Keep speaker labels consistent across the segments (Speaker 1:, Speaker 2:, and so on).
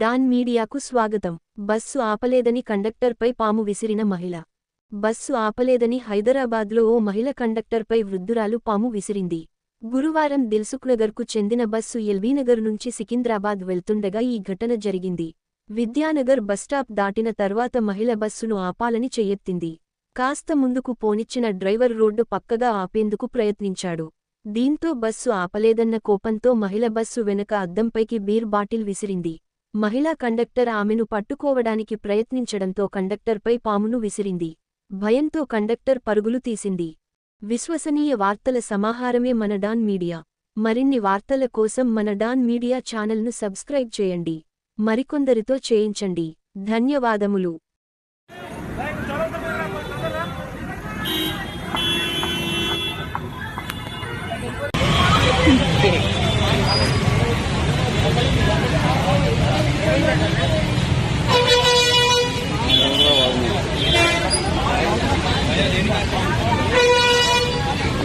Speaker 1: Don మీడియాకు స్వాగతం. Bus ఆపలేదని కండక్టర్పై పాము విసిరిన మహిళ. బస్సు ఆపలేదని హైదరాబాద్లో ఓ మహిళ కండక్టర్పై వృద్ధురాలు పాము విసిరింది. గురువారం దిల్సుఖ్నగర్కు చెందిన బస్సు ఎల్బీనగర్ నుంచి సికింద్రాబాద్ వెళ్తుండగా ఈ ఘటన జరిగింది. విద్యానగర్ బస్టాప్ దాటిన తర్వాత మహిళ బస్సును ఆపాలని చెయ్యెత్తింది. కాస్త ముందుకు పోనిచ్చిన డ్రైవర్ రోడ్డు పక్కగా ఆపేందుకు ప్రయత్నించాడు. దీంతో బస్సు ఆపలేదన్న కోపంతో మహిళ బస్సు వెనక అద్దంపైకి బీర్ బాటిల్ విసిరింది. మహిళా కండక్టర్ ఆమెను పట్టుకోవడానికి ప్రయత్నించడంతో కండక్టర్పై పామును విసిరింది. భయంతో కండక్టర్ పరుగులు తీసింది. విశ్వసనీయ వార్తల సమాహారమే మన డాన్ మీడియా. మరిన్ని వార్తల కోసం మన డాన్ మీడియా ఛానల్ను సబ్స్క్రైబ్ చేయండి. మరికొందరితో చేయించండి. ధన్యవాదములు.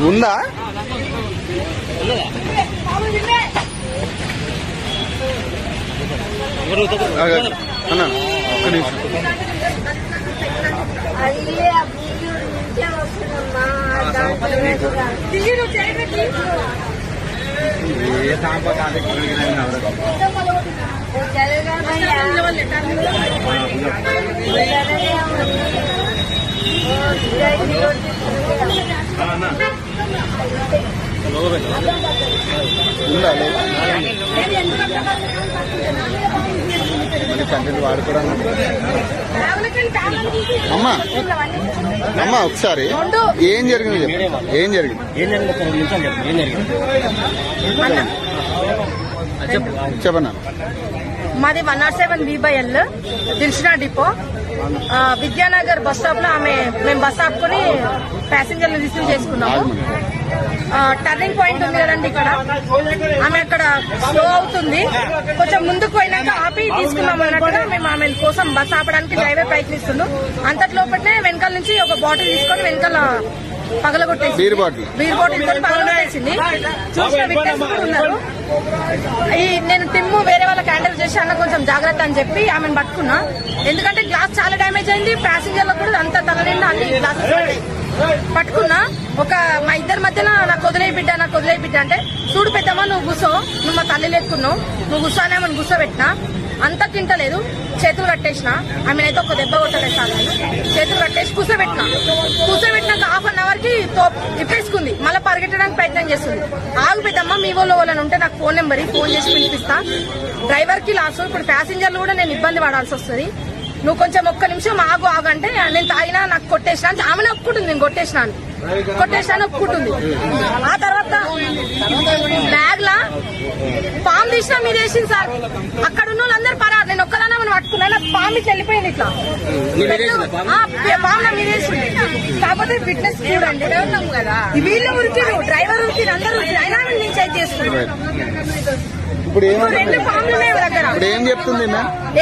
Speaker 2: ఉందా. అన్న ఒక్క నిమిషం. కంటెంట్ వాడుకోవడానికి అమ్మా అమ్మా ఒకసారి ఏం జరిగింది ఏం జరిగింది? చెప్పన్నా
Speaker 3: మాది వన్ నాట్ సెవెన్ బీబైఎల్ దిల్షునా డిపో. విద్యానగర్ బస్ స్టాప్లో ఆమె మేము బస్ ఆపుకొని ప్యాసింజర్లు రిసీవ్ చేసుకున్నాము. టర్నింగ్ పాయింట్ ఉంది కదండి ఇక్కడ. ఆమె అక్కడ స్లో అవుతుంది. కొంచెం ముందుకు పోయినాక ఆపి తీసుకున్నాం అన్నట్టుగా మేము ఆమె కోసం బస్ ఆపడానికి డ్రైవర్ ప్రయత్నిస్తున్నాం అంతట్లోపట్నే వెనకాల నుంచి ఒక బాటిల్ తీసుకొని వెనకాల పగలగొట్టేసి
Speaker 2: బీర్ బాటిల్
Speaker 3: బీర్ బాటిల్తో పగలగొట్టేసింది. చూసిన విట్నెస్ కూడా ఉన్నారు. ఈ నేను టిమ్ము వేరే వాళ్ళకి హ్యాండిల్ చేసి అన్న కొంచెం జాగ్రత్త అని చెప్పి ఆమెను పట్టుకున్నా. ఎందుకంటే గ్లాస్ చాలా డ్యామేజ్ అయింది. ప్యాసింజర్లకు కూడా అంత తల నిండా అన్ని గ్లాసెస్. పట్టుకున్నా. ఒక మా ఇద్దరి మధ్యన నాకు వదిలే బిడ్డ నాకు వదిలే బిడ్డ అంటే చూడు పెద్దమ్మా నువ్వు గుసో నువ్వు మా తల్లి లేకున్నావు నువ్వు గుస్సానేమని గుస్సోబెట్టినా అంత తింటలేదు చేతులు కట్టేసిన ఆమెనైతే ఒక దెబ్బ కొట్టలేదు సార్ చేతులు కట్టేసి కూసోబెట్టిన. కూసోబెట్టినాక హాఫ్ అన్ అవర్కి తిప్పేసుకుంది మళ్ళీ పరిగెట్టడానికి ప్రయత్నం చేస్తుంది. ఆగు పెద్దమ్మ మీ వాళ్ళు వాళ్ళని ఉంటే నాకు ఫోన్ నెంబర్ ఫోన్ చేసి పిలిపిస్తా. డ్రైవర్కి లాస్ ఇప్పుడు ప్యాసింజర్లు కూడా నేను ఇబ్బంది పడాల్సి వస్తుంది. నువ్వు కొంచెం ఒక్క నిమిషం ఆగు ఆగు అంటే నేను తాగినా నాకు కొట్టేసిన ఆమెనే ఒప్పుకుంటుంది నేను కొట్టేసిన అని. కొట్టేసిన అని ఒప్పుకుంటుంది. ఆ తర్వాత బ్యాగ్ లా పాము తీసినా మీరు వేసింది సార్. అక్కడ ఉన్న వాళ్ళందరూ పరారు. నేను ఒక్కదానా మనం పట్టుకున్నా. నాకు పాము ఇట్లా వెళ్ళిపోయింది ఇట్లా. పాము? మీద వేసింది. కాకపోతే ఫిట్నెస్ చూడండి. కదా వీళ్ళు ఉరికిరు డ్రైవర్ ఉరికిరు అందరూ ఉరికిరు అయినా నేను చెక్ చేస్తున్నాను
Speaker 2: ఇప్పుడు ఏం చెప్తుంది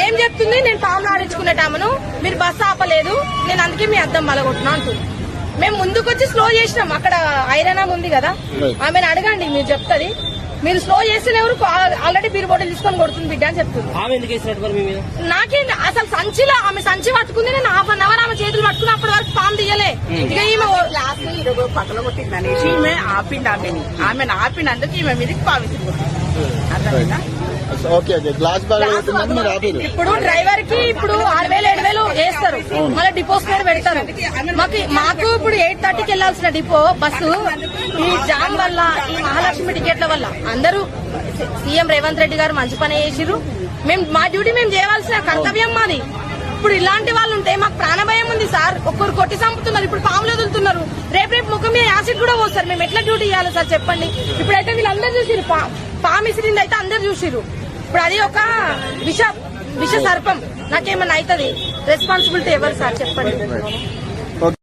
Speaker 3: ఏం చెప్తుంది? నేను పాములు ఆడించుకునేటామను మీరు బస్సు ఆపలేదు. నేను అందుకే మీ అద్దం మలగొట్టినా అంటుంది. మేము ముందుకొచ్చి స్లో చేసినాం. అక్కడ ఐరన్ ఉంది కదా? ఆమెను అడగండి మీరు చెప్తుంది. మీరు స్లో చేసిన ఎవరు ఆల్రెడీ బీర్ బాటిల్ తీసుకొని కొడుతుంది బిడ్డ అని చెప్తుంది.
Speaker 4: ఆమె ఎందుకు వేసినట్టు మరి మీ మీద?
Speaker 3: నాకేం అసలు సంచిలో ఆమె సంచి పట్టుకుంది నేను హాఫ్ అన్ అవర్ ఆమె చేతులు పట్టుకుని అప్పటి వరకు పాము తీయలే. ఇక ఈమె
Speaker 5: పక్కన కొట్టింది అనేసి ఈమె ఆపిండి ఆమెని. ఆమెను ఆపినందుకు ఈమె మీదకి అర్థమైందా?
Speaker 2: మీరు ఆపారు
Speaker 3: ఇప్పుడు డ్రైవర్కి ఇప్పుడు ఆరు మళ్ళీ డిపోస్ కూడా పెడతారు. మాకు మాకు ఇప్పుడు ఎయిట్ థర్టీకి వెళ్ళాల్సిన డిపో బస్సు ఈ జామ్ వల్ల ఈ మహాలక్ష్మి టికెట్ల వల్ల అందరూ సీఎం రేవంత్ రెడ్డి గారు మంచి పని చేసిరు మేము మా డ్యూటీ మేము చేయవలసిన కర్తవ్యం మాది. ఇప్పుడు ఇలాంటి వాళ్ళు ఉంటే మాకు ప్రాణభయం ఉంది సార్. ఒక్కరు కొట్టి చంపుతున్నారు ఇప్పుడు పాములు వదులుతున్నారు. రేపు రేపు ముఖం మీద యాసిడ్ కూడా పోస్తారు మేము ఎట్లా డ్యూటీ చేయాలి సార్ చెప్పండి. ఇప్పుడైతే వీళ్ళందరూ చూసిరు పా- అయితే అందరు చూసిరు ఇప్పుడు అది ఒక విష విష సర్పం. నాకేమన్నా అవుతుంది రెస్పాన్సిబిలిటీ ఎవరు సార్ చెప్పండి.